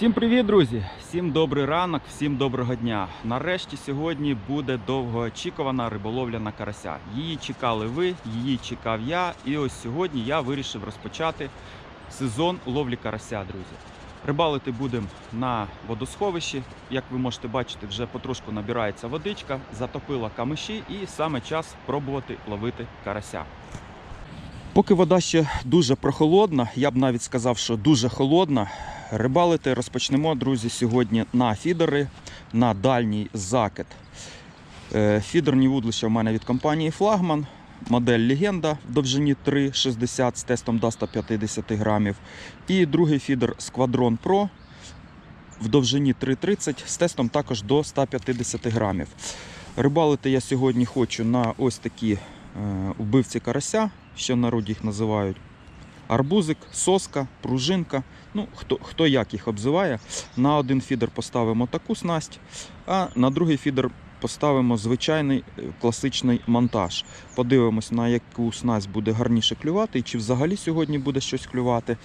Всім привіт, друзі! Всім добрий ранок, всім доброго дня. Нарешті сьогодні буде довгоочікувана риболовля на карася. Її чекали ви, її чекав я. І ось сьогодні я вирішив розпочати сезон ловлі карася, друзі. Рибалити будемо на водосховищі. Як ви можете бачити, вже потрошку набирається водичка, затопила камиші і саме час пробувати ловити карася. Поки вода ще дуже прохолодна, я б навіть сказав, що дуже холодна. Рибалити розпочнемо, друзі, сьогодні на фідери, на дальній закид. Е, Фідерні вудлища в мене від компанії Флагман. Модель Легенда в довжині 3,60 з тестом до 150 грамів. І другий фідер Squadron Pro в довжині 3,30 з тестом також до 150 грамів. Рибалити я сьогодні хочу на ось такі е, вбивці карася, що в народі їх називають. Арбузик, соска, пружинка. Ну, хто, хто як їх обзиває. На один фідер поставимо таку снасть, а на другий фідер поставимо звичайний е, класичний монтаж. Подивимось, на яку снасть буде гарніше клювати, і чи взагалі сьогодні буде щось клювати.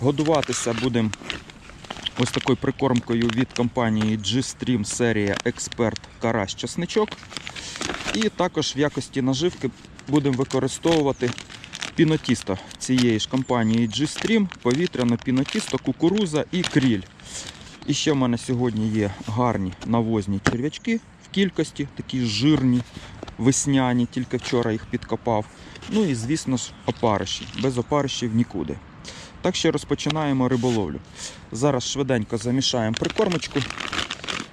Годуватися будемо ось такою прикормкою від компанії G-Stream серія Expert Карась Часничок. І також в якості наживки будемо використовувати пінотісто цієї ж компанії G-Stream, повітряне пінотісто, кукуруза і кріль. І ще в мене сьогодні є гарні навозні черв'ячки в кількості, такі жирні, весняні, тільки вчора їх підкопав. Ну і, звісно ж, опариші. Без опаришів нікуди. Так що розпочинаємо риболовлю. Зараз швиденько замішаємо прикормочку.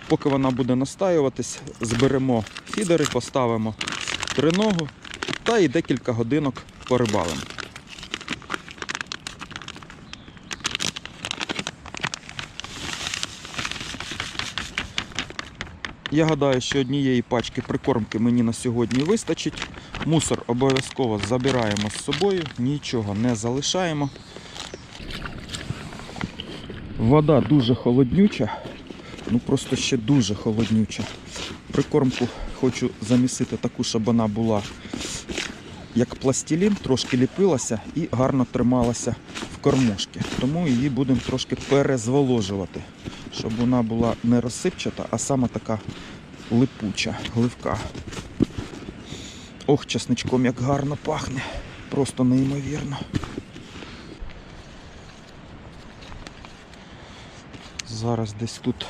Поки вона буде настаюватись, зберемо фідери, поставимо триногу та і декілька годинок порибалимо. Я гадаю, що однієї пачки прикормки мені на сьогодні вистачить. Мусор обов'язково забираємо з собою, нічого не залишаємо. Вода дуже холоднюча, ну просто ще дуже холоднюча. Прикормку хочу замісити таку, щоб вона була як пластилін, трошки ліпилася і гарно трималася в кормушці. Тому її будемо трошки перезволожувати, щоб вона була не розсипчата, а саме така липуча, гливка. Ох, часничком як гарно пахне. Просто неймовірно. Зараз десь тут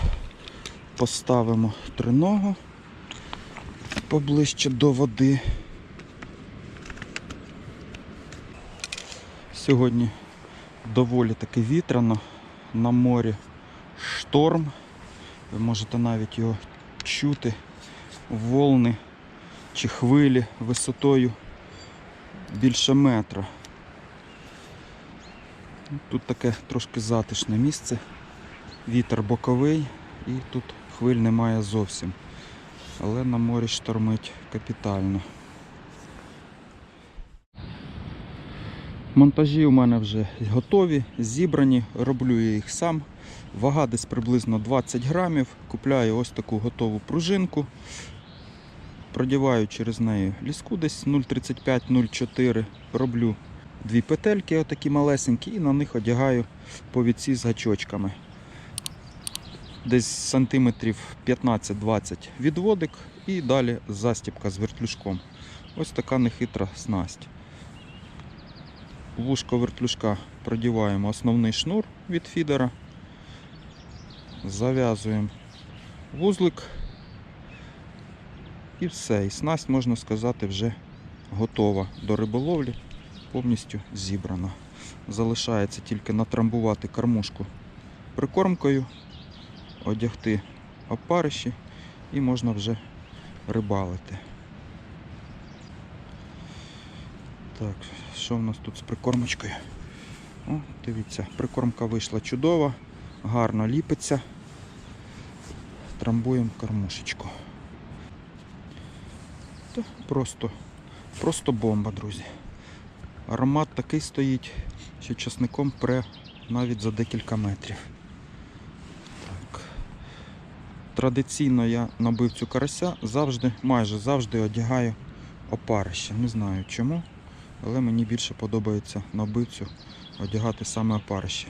поставимо триногу поближче до води. Сьогодні доволі таки вітряно на морі шторм. Ви можете навіть його чути. Волни чи хвилі висотою більше метра. Тут таке трошки затишне місце. Вітер боковий і тут хвиль немає зовсім. Але на морі штормить капітально. Монтажі у мене вже готові, зібрані, роблю я їх сам. Вага десь приблизно 20 грамів. Купляю ось таку готову пружинку. Продіваю через неї ліску десь 0,35-0,4. Роблю дві петельки, отакі малесенькі, і на них одягаю повідці з гачочками. Десь сантиметрів 15-20 відводик і далі застібка з вертлюжком. Ось така нехитра снасть. Вушко вертлюжка продіваємо основний шнур від фідера, зав'язуємо вузлик і все. І снасть, можна сказати, вже готова до риболовлі, повністю зібрана. Залишається тільки натрамбувати кормушку прикормкою, одягти опариші і можна вже рибалити. Так, що в нас тут з прикормочкою? О, дивіться, прикормка вийшла чудова, гарно ліпиться. Трамбуємо кормушечку. Та просто, просто бомба, друзі. Аромат такий стоїть, що часником пре навіть за декілька метрів. Так. Традиційно я набив цю карася завжди, майже завжди одягаю опарище. Не знаю чому але мені більше подобається на вбивцю одягати саме опарище.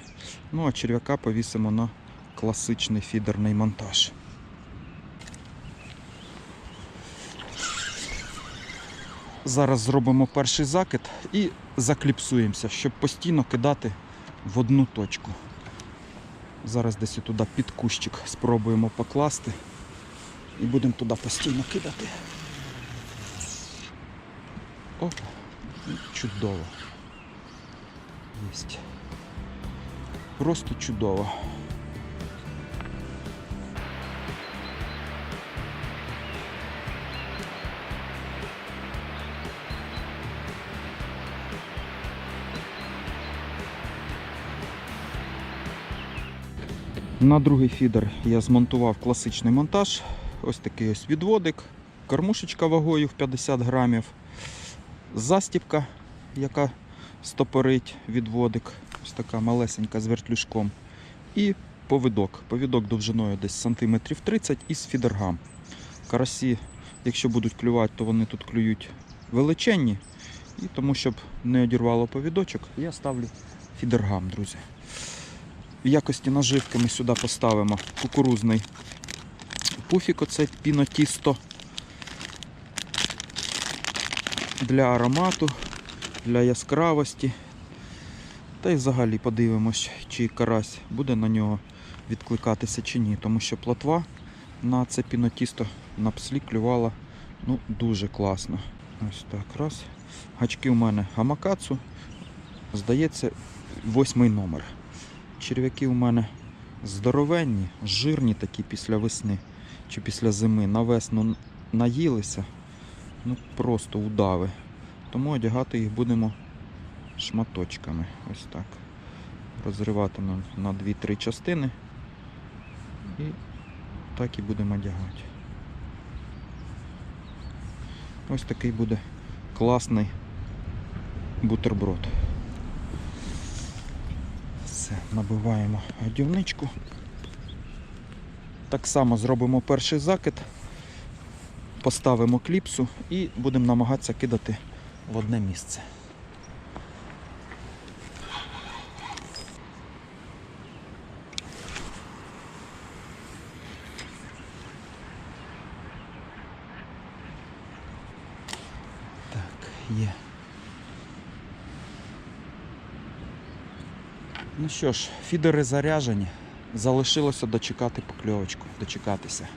Ну а черв'яка повісимо на класичний фідерний монтаж. Зараз зробимо перший закид і закліпсуємося, щоб постійно кидати в одну точку. Зараз десь туди під кущик спробуємо покласти і будемо туди постійно кидати. Опа, чудово. Єсть. Просто чудово. На другий фідер я змонтував класичний монтаж. Ось такий ось відводик, кормушечка вагою в 50 грамів, застіпка, яка стопорить відводик, ось така малесенька з вертлюжком. І повідок. Повідок довжиною десь сантиметрів 30 із фідергам. Карасі, якщо будуть клювати, то вони тут клюють величенні. І тому, щоб не одірвало повідочок, я ставлю фідергам, друзі. В якості наживки ми сюди поставимо кукурузний пуфік, оце пінотісто для аромату, для яскравості. Та й взагалі подивимось, чи карась буде на нього відкликатися чи ні, тому що плотва на це пінотісто на пслі клювала ну, дуже класно. Ось так, раз. Гачки у мене гамакацу. Здається, восьмий номер. Черв'яки у мене здоровенні, жирні такі після весни чи після зими. На весну наїлися, ну просто удави. Тому одягати їх будемо шматочками. Ось так. Розриватимемо на 2-3 частини і так і будемо одягати. Ось такий буде класний бутерброд. Все, набиваємо годівничку. Так само зробимо перший закид, поставимо кліпсу і будемо намагатися кидати в одне місце. Так, є. Ну що ж, фідери заряжені. Залишилося дочекати покльовочку, дочекатися.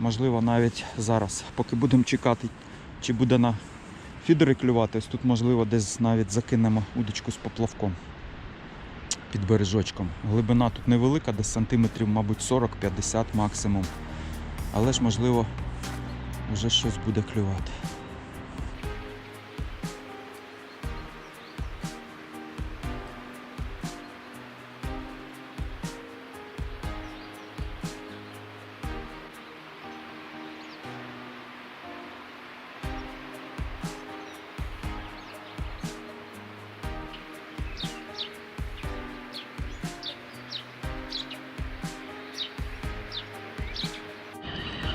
Можливо, навіть зараз, поки будемо чекати, чи буде на фідери клювати, ось тут, можливо, десь навіть закинемо удочку з поплавком під бережочком. Глибина тут невелика, десь сантиметрів, мабуть, 40-50 максимум. Але ж, можливо, вже щось буде клювати.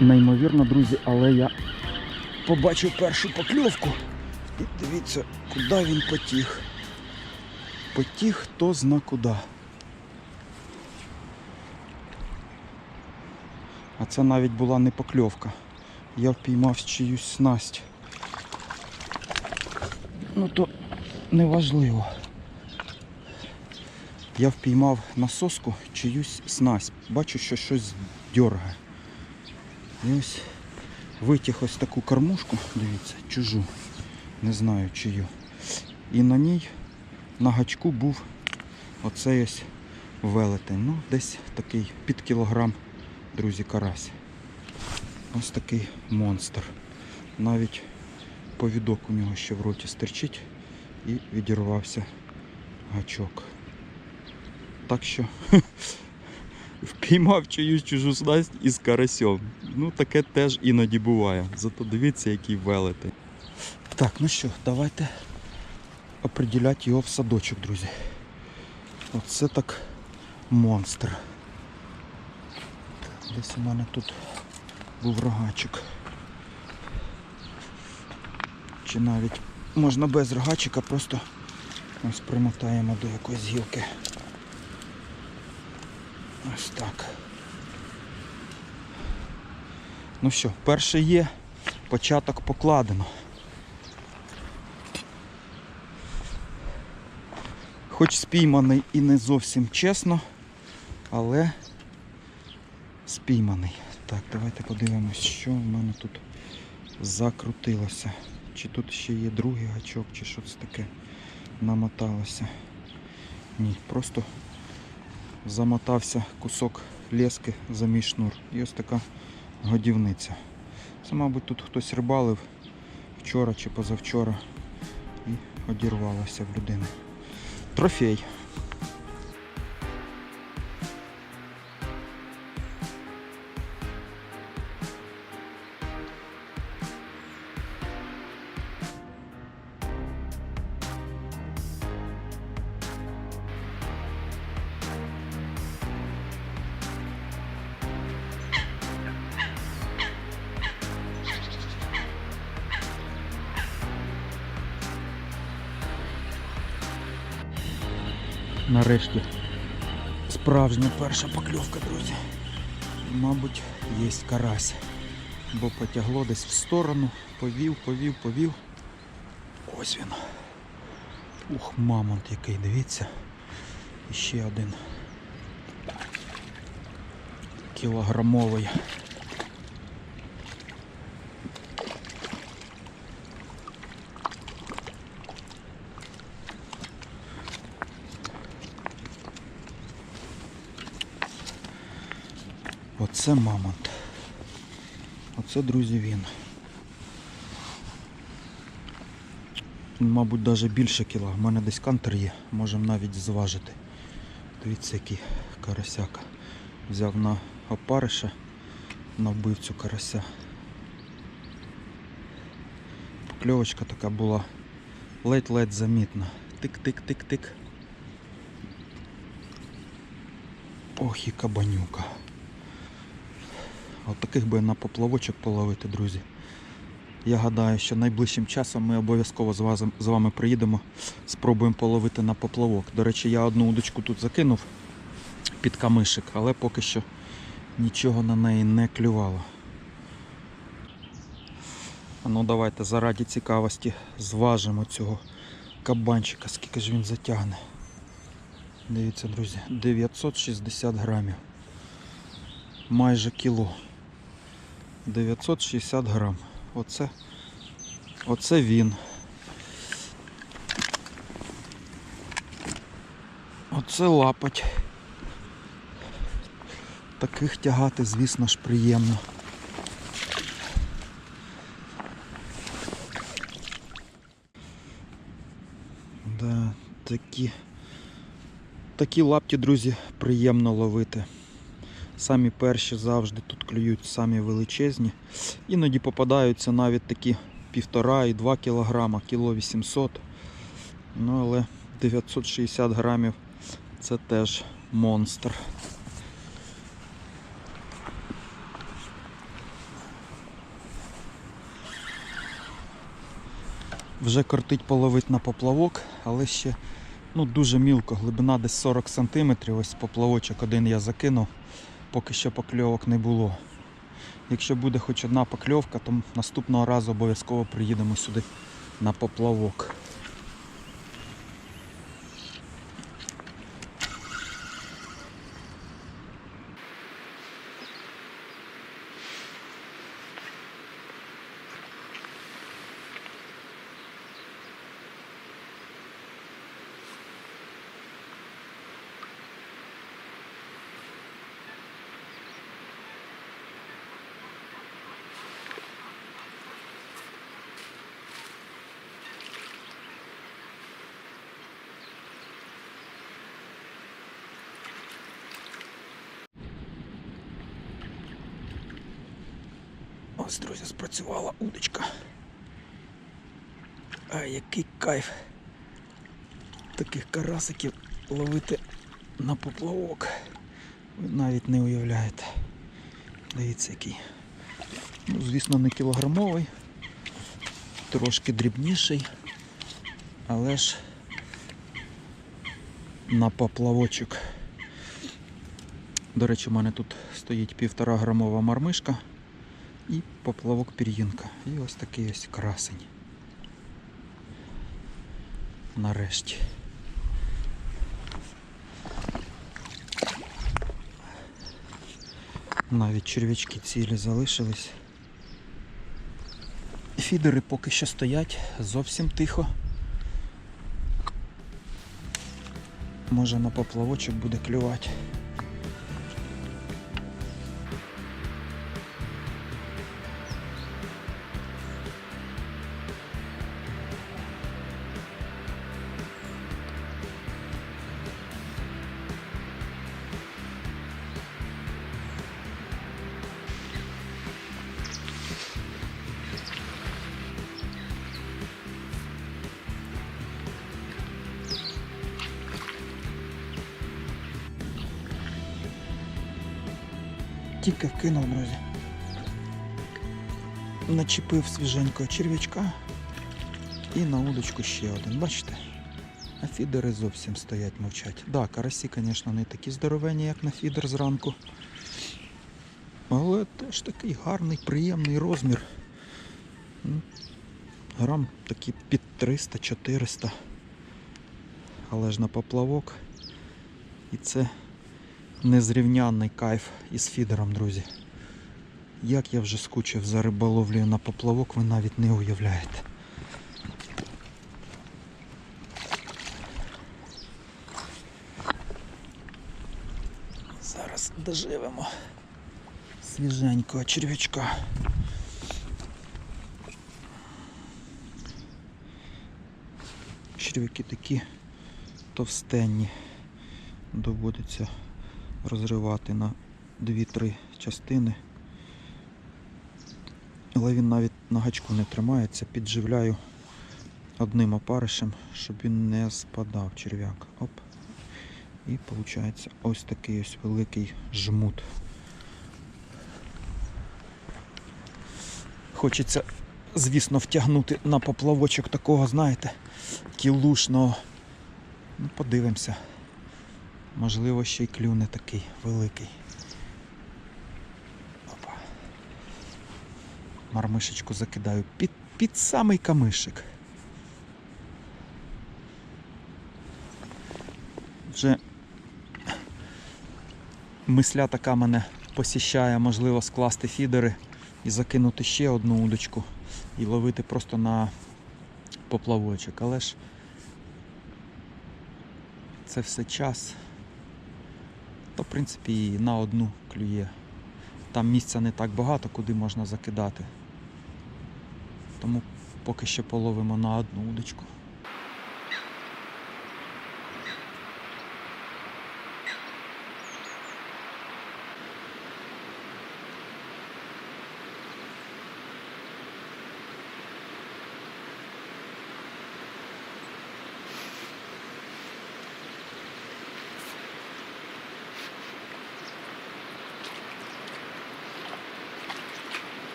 Неймовірно, друзі, але я побачив першу покльовку. І дивіться, куди він потіг. Потіг хто зна куди. А це навіть була не покльовка. Я впіймав чиюсь снасть. Ну то неважливо. Я впіймав на соску чиюсь снасть. Бачу, що щось дьоргає. І ось витяг ось таку кормушку, дивіться, чужу, не знаю чию. І на ній на гачку був оцей ось велетень. Ну, десь такий під кілограм, друзі, карась. Ось такий монстр. Навіть повідок у нього ще в роті стерчить і відірвався гачок. Так що впіймав чиюсь чужу снасть із карасьом. Ну, таке теж іноді буває. Зато дивіться, який велетень. Так, ну що, давайте определяти його в садочок, друзі. Оце так монстр. Десь у мене тут був рогачик. Чи навіть можна без рогачика просто Ось примотаємо до якоїсь гілки. Ось так. Ну що, перший є, початок покладено. Хоч спійманий і не зовсім чесно, але спійманий. Так, давайте подивимось, що в мене тут закрутилося. Чи тут ще є другий гачок, чи що це таке намоталося. Ні, просто замотався кусок лески за мій шнур. І ось така годівниця. Це, мабуть, тут хтось рибалив вчора чи позавчора і одірвалося в людини. Трофей. Перша покльовка, друзі. Мабуть, є карась. Бо потягло десь в сторону, повів, повів, повів. Ось він. Ух, мамонт який, дивіться. І ще один. Кілограмовий. Оце мамонт. Оце, друзі, він. Він, Мабуть, навіть більше кіла. У мене десь кантер є, можемо навіть зважити. Дивіться, який карасяка. Взяв на опариша, на вбивцю карася. Покльовочка така була ледь-ледь замітна. Тик-тик-тик-тик. Ох і кабанюка. От таких би на поплавочок половити, друзі. Я гадаю, що найближчим часом ми обов'язково з вами приїдемо, спробуємо половити на поплавок. До речі, я одну удочку тут закинув під камишик, але поки що нічого на неї не клювало. Ну давайте заради цікавості зважимо цього кабанчика, скільки ж він затягне. Дивіться, друзі, 960 грамів. Майже кіло. 960 грам. Оце, оце він. Оце лапать. Таких тягати, звісно ж, приємно. Да, такі, такі лапті, друзі, приємно ловити. Самі перші завжди тут клюють самі величезні. Іноді попадаються навіть такі півтора і два кілограма, кіло 800. Ну але 960 грамів це теж монстр. Вже кортить половить на поплавок, але ще ну, дуже мілко, глибина десь 40 см. Ось поплавочок один я закинув поки що покльовок не було. Якщо буде хоч одна покльовка, то наступного разу обов'язково приїдемо сюди на поплавок. Ось, друзі, спрацювала удочка. А який кайф таких карасиків ловити на поплавок. Ви навіть не уявляєте. Дивіться який. Ну, звісно, не кілограмовий, трошки дрібніший, але ж на поплавочок. До речі, у мене тут стоїть півтора грамова мармишка і поплавок пір'їнка. І ось такий ось красень. Нарешті. Навіть черв'ячки цілі залишились. Фідери поки що стоять зовсім тихо. Може на поплавочок буде клювати. Тільки вкинув, друзі. Начепив свіженького черв'ячка і на удочку ще один. Бачите? А фідери зовсім стоять, мовчать. Так, да, карасі, звісно, не такі здоровені, як на фідер зранку. Але теж такий гарний, приємний розмір. Грам такі під 300-400. Але ж на поплавок. І це незрівнянний кайф із фідером, друзі. Як я вже скучив за риболовлею на поплавок, ви навіть не уявляєте. Зараз доживемо свіженького черв'ячка. Черв'яки такі товстенні. Доводиться розривати на 2-3 частини. Але він навіть на гачку не тримається, підживляю одним опаришем, щоб він не спадав черв'як. Оп. І виходить ось такий ось великий жмут. Хочеться, звісно, втягнути на поплавочок такого, знаєте, кілушного. Ну, подивимося. Можливо, ще й клюне такий великий. Опа. Мармишечку закидаю під, під самий камишик. Вже мисля така мене посіщає, можливо, скласти фідери і закинути ще одну удочку і ловити просто на поплавочок. Але ж це все час. То, в принципі, і на одну клює. Там місця не так багато, куди можна закидати. Тому поки що половимо на одну удочку.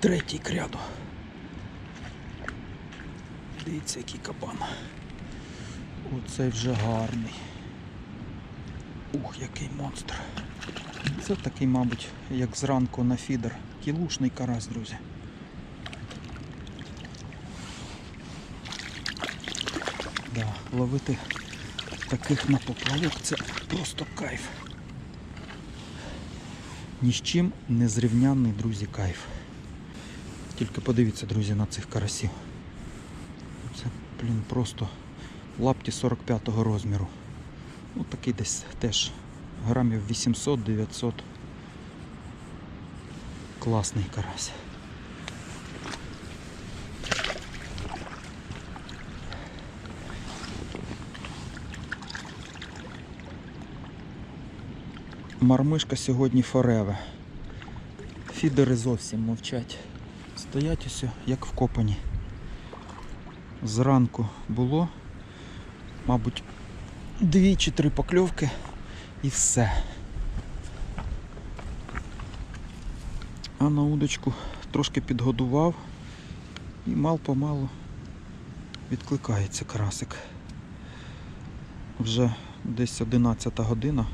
Третій кряду. Дивіться, який кабан. Оцей вже гарний. Ух, який монстр. Це такий, мабуть, як зранку на фідер. Кілушний карась, друзі. Да, ловити таких на поплавок це просто кайф. Ні з чим не зрівнянний, друзі, кайф. Тільки подивіться, друзі, на цих карасів. Це, блін, просто лапті 45-го розміру. Ну, такий десь теж грамів 800-900. Класний карась. Мармишка сьогодні фореве. Фідери зовсім мовчать. Стоять усе як вкопані. Зранку було, мабуть, дві чи три покльовки і все. А на удочку трошки підгодував і мал помалу Відкликається карасик. Вже десь 11 година.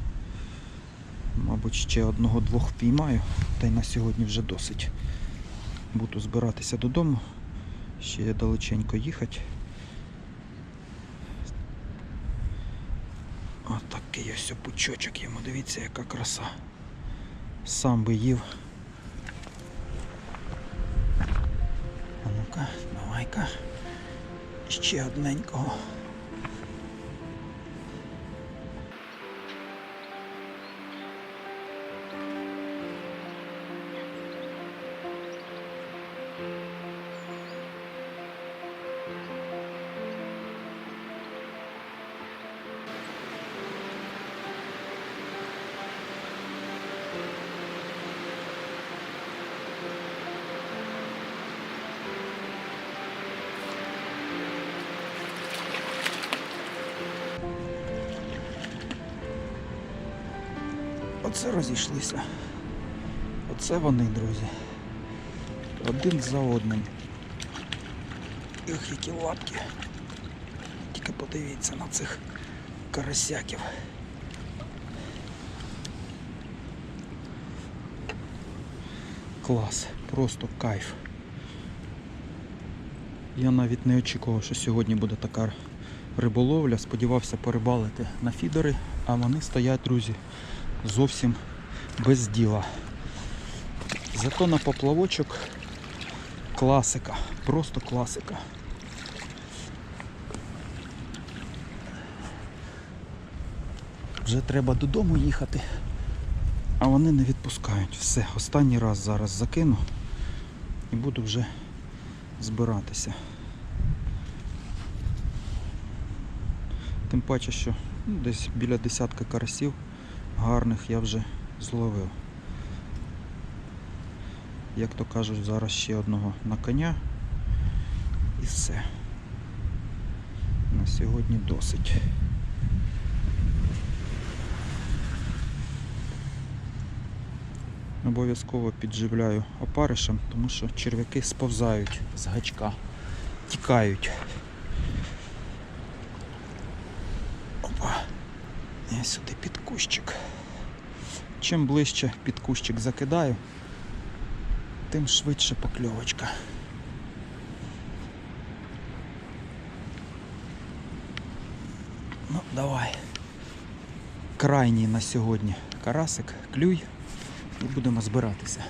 Мабуть, ще одного-двох впіймаю, та й на сьогодні вже досить. Буду збиратися додому. Ще далеченько їхати. Отакий ось пучочок йому, дивіться, яка краса. Сам би їв. А ну-ка, давай-ка. Ще одненького. Оце розійшлися. Оце вони, друзі. Один за одним. Ох, які лапки. Тільки подивіться на цих карасяків. Клас, просто кайф. Я навіть не очікував, що сьогодні буде така риболовля. Сподівався порибалити на фідери, а вони стоять, друзі, зовсім без діла. Зато на поплавочок класика, просто класика. Вже треба додому їхати, а вони не відпускають. Все, останній раз зараз закину і буду вже збиратися. Тим паче, що ну, десь біля десятка карасів гарних я вже зловив. Як то кажуть, зараз ще одного на коня і все. На сьогодні досить. Обов'язково підживляю опаришем, тому що черв'яки сповзають з гачка, тікають. Опа. Я сюди під кущик. Чим ближче під кущик закидаю, тим швидше покльовочка. Ну, давай. Крайній на сьогодні карасик, клюй і будемо збиратися.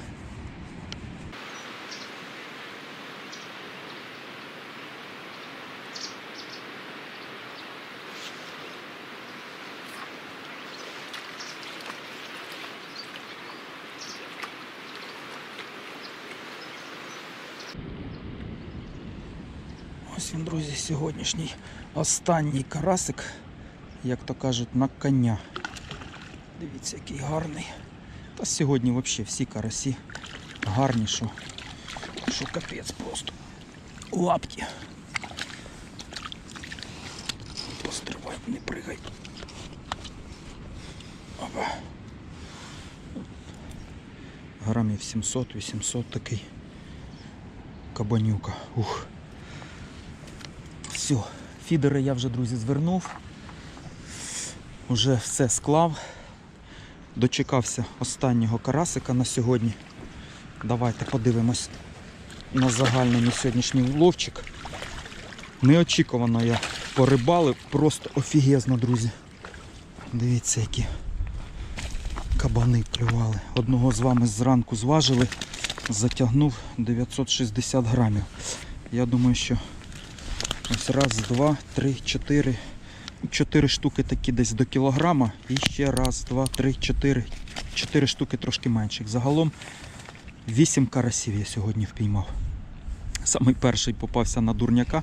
Ось він, друзі, сьогоднішній останній карасик, як то кажуть, на коня. Дивіться, який гарний. Та сьогодні взагалі всі карасі гарні, що, що капець просто. Лапки. Постривай, не пригай. Опа. Грамів 700-800 такий кабанюка. Ух. Все, фідери я вже, друзі, звернув. Уже все склав. Дочекався останнього карасика на сьогодні. Давайте подивимось на загальний мій сьогоднішній уловчик. Неочікувано я порибалив, просто офігезно, друзі. Дивіться, які кабани клювали. Одного з вами зранку зважили, затягнув 960 грамів. Я думаю, що ось раз, два, три, чотири. Чотири штуки такі десь до кілограма. І ще раз, два, три, чотири. Чотири штуки трошки менших. Загалом вісім карасів я сьогодні впіймав. Самий перший попався на дурняка.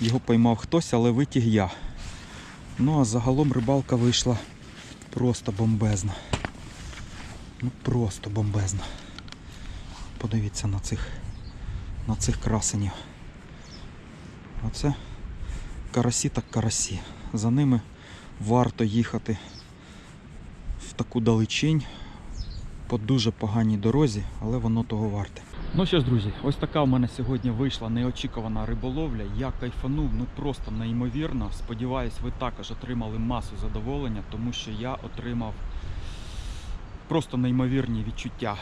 Його поймав хтось, але витяг я. Ну а загалом рибалка вийшла просто бомбезна. Ну просто бомбезна. Подивіться на цих, на цих красенів. Оце карасі так карасі. За ними варто їхати в таку далечінь, по дуже поганій дорозі, але воно того варте. Ну що ж, друзі, ось така у мене сьогодні вийшла неочікувана риболовля. Я кайфанув, ну просто неймовірно. Сподіваюсь, ви також отримали масу задоволення, тому що я отримав просто неймовірні відчуття.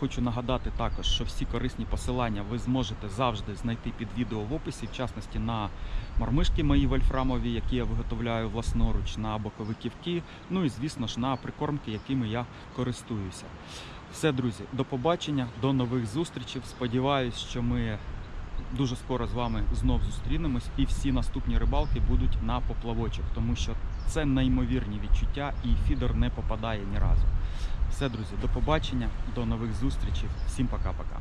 Хочу нагадати також, що всі корисні посилання ви зможете завжди знайти під відео в описі, в частності на мармишки мої вольфрамові, які я виготовляю власноруч, на бокові ківки, ну і звісно ж на прикормки, якими я користуюся. Все, друзі, до побачення, до нових зустрічей. Сподіваюсь, що ми дуже скоро з вами знов зустрінемось, і всі наступні рибалки будуть на поплавочок, тому що це неймовірні відчуття, і фідер не попадає ні разу. Все, друзі, до побачення, до нових зустрічей. Всім пока-пока.